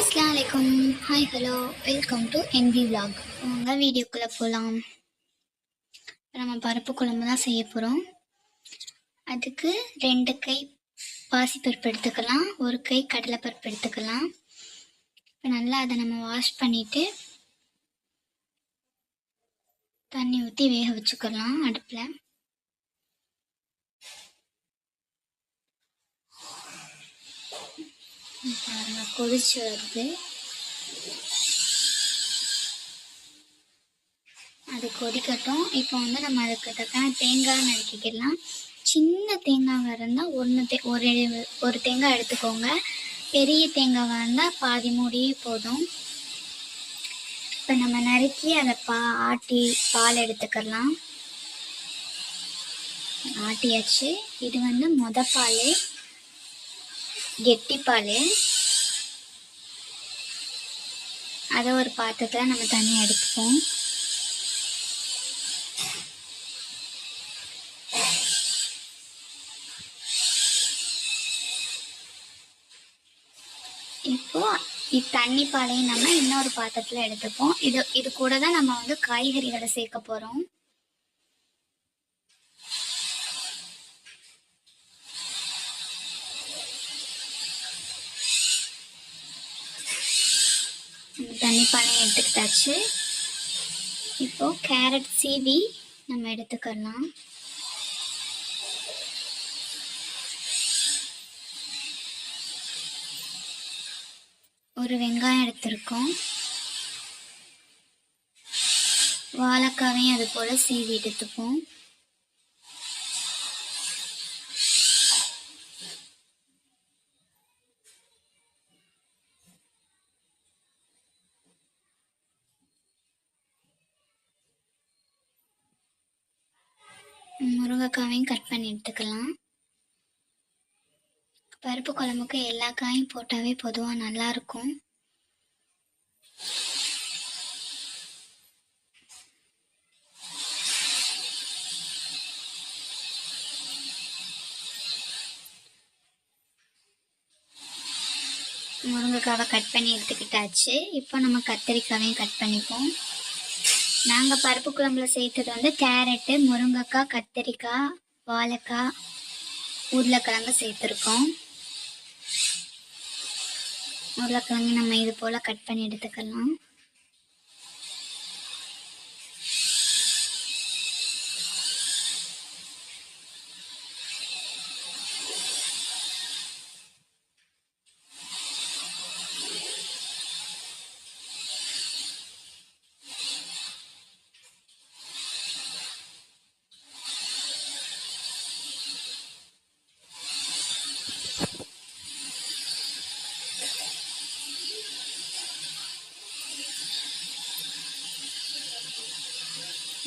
அஸ்லாம் வலைக்கம் hi hello welcome to NP vlog வாங்க வீடியோக்குள்ளே போகலாம் இப்போ நம்ம பருப்பு குழம்பு தான் செய்ய போகிறோம் அதுக்கு ரெண்டு கை பாசிப்பருப்பு எடுத்துக்கலாம். ஒரு கை கடலைப்பருப்பு எடுத்துக்கலாம். இப்போ நல்லா அதை நம்ம வாஷ் பண்ணிவிட்டு தண்ணி ஊற்றி வேக வச்சுக்கலாம் அடுப்பில். பாருங்க கொதிச்சு வருது அது கொதிக்கட்டும். இப்போ வந்து நம்ம அதுக்கு தக்கான தேங்காய் நறுக்கிக்கலாம். சின்ன தேங்காவாக இருந்தால் ஒன்று தே ஒரு ஒரு தேங்காய் எடுத்துக்கோங்க. பெரிய தேங்காவாக இருந்தால் பாதி மூடியே போதும். இப்போ நம்ம நறுக்கி அதை பா ஆட்டி பால் எடுத்துக்கலாம். ஆட்டியாச்சு. இது வந்து மொத பால். கெட்டிப்பால். அதை ஒரு பாத்திரத்தில் நம்ம தண்ணி எடுத்துப்போம். இப்போ தண்ணி பாலையும் நம்ம இன்னொரு பாத்திரத்தில் எடுத்துப்போம். இது இது கூட தான் நம்ம வந்து காய்கறிகளை சேர்க்க போகிறோம் தண்ணி பானையை எடுத்துக்கிட்டாச்சு. இப்போ கேரட் சீவி நம்ம எடுத்துக்கலாம் ஒரு வெங்காயம் எடுத்திருக்கோம். வாழைக்காவையும் அது போல சீவி எடுத்துப்போம். முருங்கைக்காயும் கட் பண்ணி எடுத்துக்கலாம். பருப்பு குழம்புக்கு எல்லா காயும் போட்டாவே பொதுவாக நல்லா இருக்கும் முருங்கைக்காவை கட் பண்ணி எடுத்துக்கிட்டாச்சு. இப்போ நம்ம கத்திரிக்காவையும் கட் பண்ணிப்போம். நாங்கள் பருப்பு குழம்புல சேர்த்தது வந்து கேரட்டு முருங்கைக்காய் கத்திரிக்காய் வாழைக்காய் உருளைக்கிழங்கு சேர்த்துருக்கோம். உருளைக்கிழங்கு நம்ம இது போல் கட் பண்ணி எடுத்துக்கலாம்.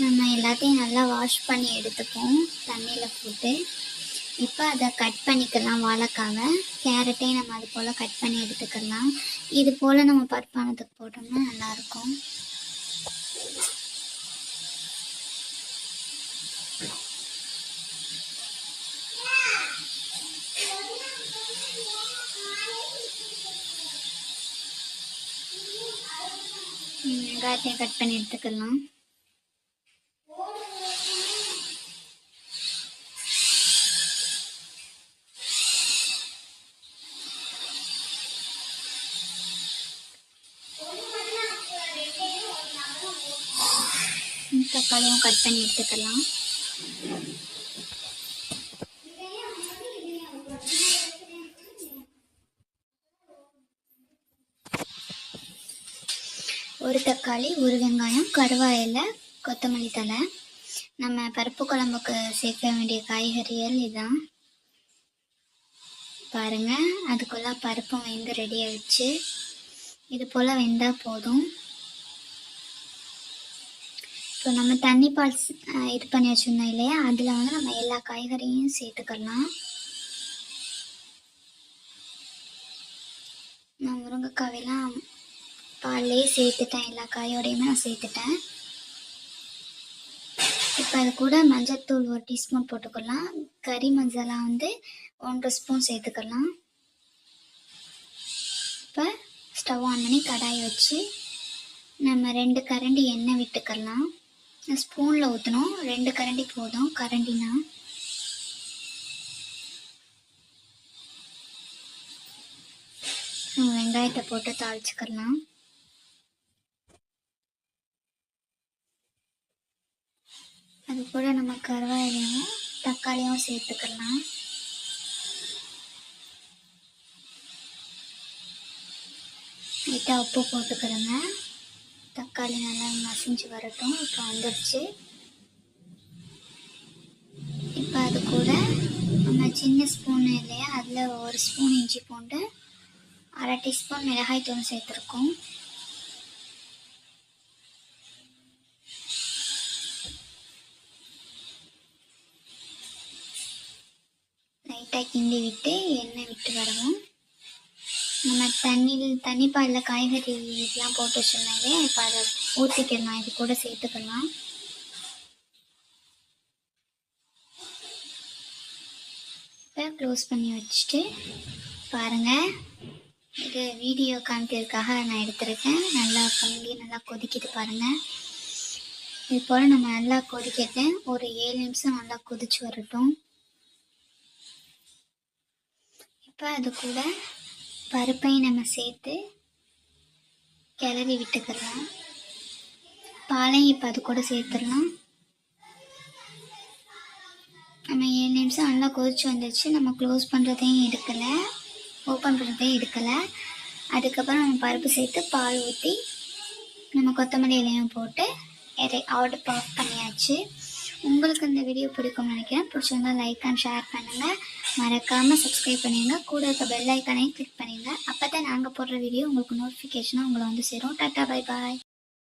நம்ம எல்லாத்தையும் நல்லா வாஷ் பண்ணி எடுத்துப்போம் தண்ணியில் போட்டு. இப்போ அதை கட் பண்ணிக்கலாம் வாழைக்காவை. கேரட்டையும் நம்ம அது போல் கட் பண்ணி எடுத்துக்கலாம். இது போல் நம்ம பருப்பானத்துக்கு போட்டோம்னா நல்லாயிருக்கும். வெங்காயத்தையும் கட் பண்ணி எடுத்துக்கலாம். தக்காளியும் கட் பண்ணி எடுத்துக்கலாம். ஒரு தக்காளி ஒரு வெங்காயம் கருவாயில் கொத்தமல்லி தலை நம்ம பருப்பு குழம்புக்கு சேர்க்க வேண்டிய காய்கறிகள் இதுதான் பாருங்க அதுக்குள்ளே பருப்பும் வெந்து ரெடி ஆயிடுச்சு. இது போல் வெந்தால் போதும். இப்போ நம்ம தண்ணி பால் இது பண்ணி வச்சுருந்தோம் இல்லையா? அதில் வந்து நம்ம எல்லா காய்கறியும் சேர்த்துக்கலாம். நான் முருங்கைக்காவெல்லாம் பால்லையே சேர்த்துட்டேன். எல்லா காயோடையுமே நான் சேர்த்துட்டேன். இப்போ அது கூட மஞ்சத்தூள் ஒரு டீஸ்பூன் போட்டுக்கலாம். கறி மசாலா வந்து ஒன்றரை ஸ்பூன் சேர்த்துக்கலாம். இப்போ ஸ்டவ் ஆன் பண்ணி கடாயை வச்சு நம்ம ரெண்டு கரண்டி எண்ணெய் விட்டுக்கலாம். ஸ்பூனில் ஊற்றணும் ரெண்டு கரண்டி போதும். கரண்டினா. வெங்காயத்தை போட்டு தாளிச்சுக்கலாம். அது கூட நம்ம கருவாயிலையும் தக்காளியும் சேர்த்துக்கலாம். லைட்டாக உப்பு போட்டுக்கிறேங்க. தக்காளி நல்லா மசிஞ்சு வரட்டும். இப்போ வந்துடுச்சு இப்போ அது கூட நம்ம சின்ன ஸ்பூன் இல்லையா? அதில் ஒரு ஸ்பூன் இஞ்சி பூண்டு அரை டீஸ்பூன் மிளகாய் தூள் சேர்த்துருக்கோம். லைட்டாக கிண்டி விட்டு எண்ணெய் விட்டு வரவும். தண்ணியில் தண்ணி பாலில் காய்கறி இதெல்லாம் போட்டு வச்சுருந்தாலே இப்போ அதை ஊற்றிக்கலாம் இது கூட சேர்த்துக்கலாம். இப்போ க்ளோஸ் பண்ணி வச்சுட்டு பாருங்கள் இது வீடியோ காமிக்கிறதுக்காக நான் எடுத்திருக்கேன். நல்லா பொங்கி நல்லா கொதிக்கிட்டு பாருங்கள் இது போல் நம்ம நல்லா கொதிக்கட்டு. ஒரு ஏழு நிமிஷம் நல்லா கொதிச்சு வரட்டும். இப்போ அது கூட பருப்பையும் நம்ம சேர்த்து கிளறி விட்டுக்கிறோம் பாலையும் இப்போ அது கூட சேர்த்துடலாம். நம்ம ஏழு நிமிஷம் நல்லா கொதிச்சு வந்துச்சு நம்ம க்ளோஸ் பண்ணுறதையும் எடுக்கலை. ஓப்பன் பண்ணுறதையும் எடுக்கலை. அதுக்கப்புறம் நம்ம பருப்பு சேர்த்து பால் ஊற்றி நம்ம கொத்தமல்லி இலையும் போட்டு எதை ஆர்டர் ஆஃப் பண்ணியாச்சு. உங்களுக்கு இந்த வீடியோ பிடிக்கும்னு நினைக்கிறேன். பிடிச்சிருந்தா லைக் அண்ட் ஷேர் பண்ணுங்கள் மறக்காமல் சப்ஸ்கிரைப் பண்ணிடுங்க கூட இருக்க பெல் ஐக்கனையும் கிளிக் பண்ணிடுங்க அப்போ தான் நாங்கள் போடுற வீடியோ உங்களுக்கு நோட்டிஃபிகேஷனாக உங்களை வந்து சேரும். Tata bye bye